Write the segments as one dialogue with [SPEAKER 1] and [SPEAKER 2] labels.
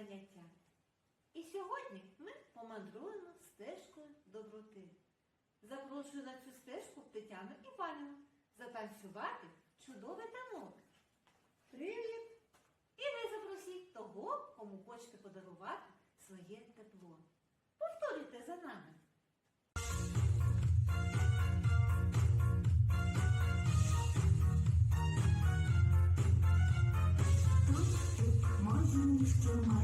[SPEAKER 1] заняття. І сьогодні ми помандруємо стежкою доброти. Запрошую на цю стежку Тетяну Іванівну затанцювати чудовий танок. Привіт! І ви запросіть того, кому хочете подарувати своє тепло. Повторюйте за нами.
[SPEAKER 2] Тук-тук, мою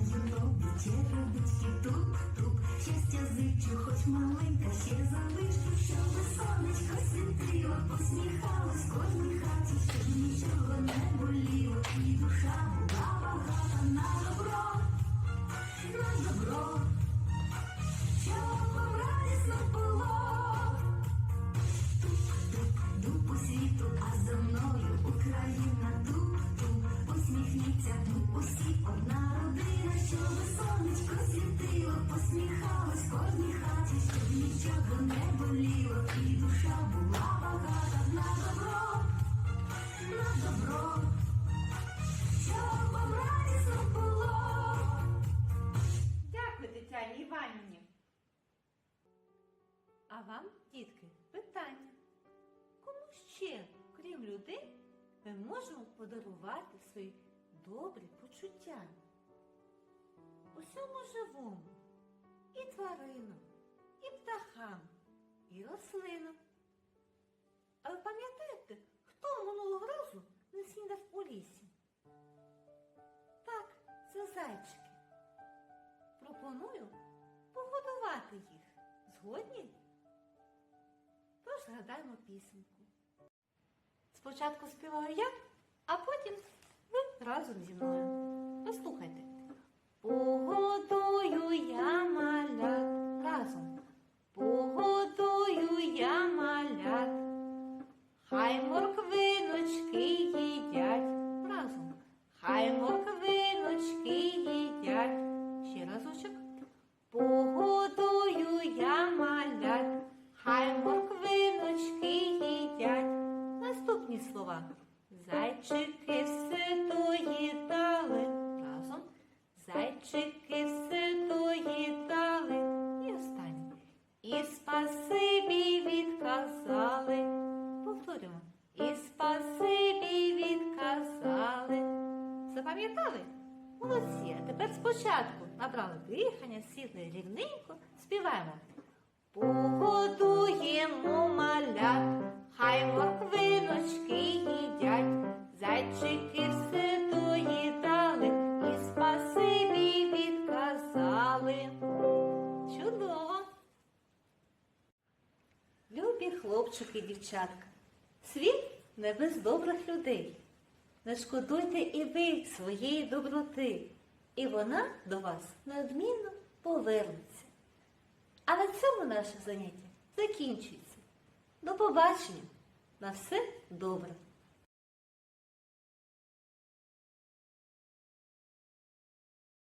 [SPEAKER 2] світило, посміхалось кожній хаті, щоб нічого не боліло, і душа була багата на добро, на добро, щоб вам радісно було. По світу, а за мною Україна тук-тук, посміхніться тут усі одна родина, щоб сонечко світило, посміхалось кожній хаті, щоб нічого не
[SPEAKER 1] А вам, дітки, питання. Кому ще, крім людей, ми можемо подарувати свої добрі почуття? Усьому живому, і тваринам, і птахам, і рослинам. А ви пам'ятаєте, хто минулого разу не снідав у лісі? Так, це зайчики. Пропоную погодувати їх. Згодні? Згадаємо пісеньку. Спочатку співаю я, а потім ви разом зі мною. Послухайте. Спасибі відказали. Повторюємо. І спасибі відказали. Запам'ятали? Молодці. А тепер спочатку набрали дихання, сіли рівненько, співаємо. Погодуємо малят, хай морквиночки їдять, зайчики Любі і дівчатка, світ не без добрих людей. Не шкодуйте і ви своєї доброти, і вона до вас неодмінно повернеться. А на цьому наше заняття закінчується. До побачення! На все добре!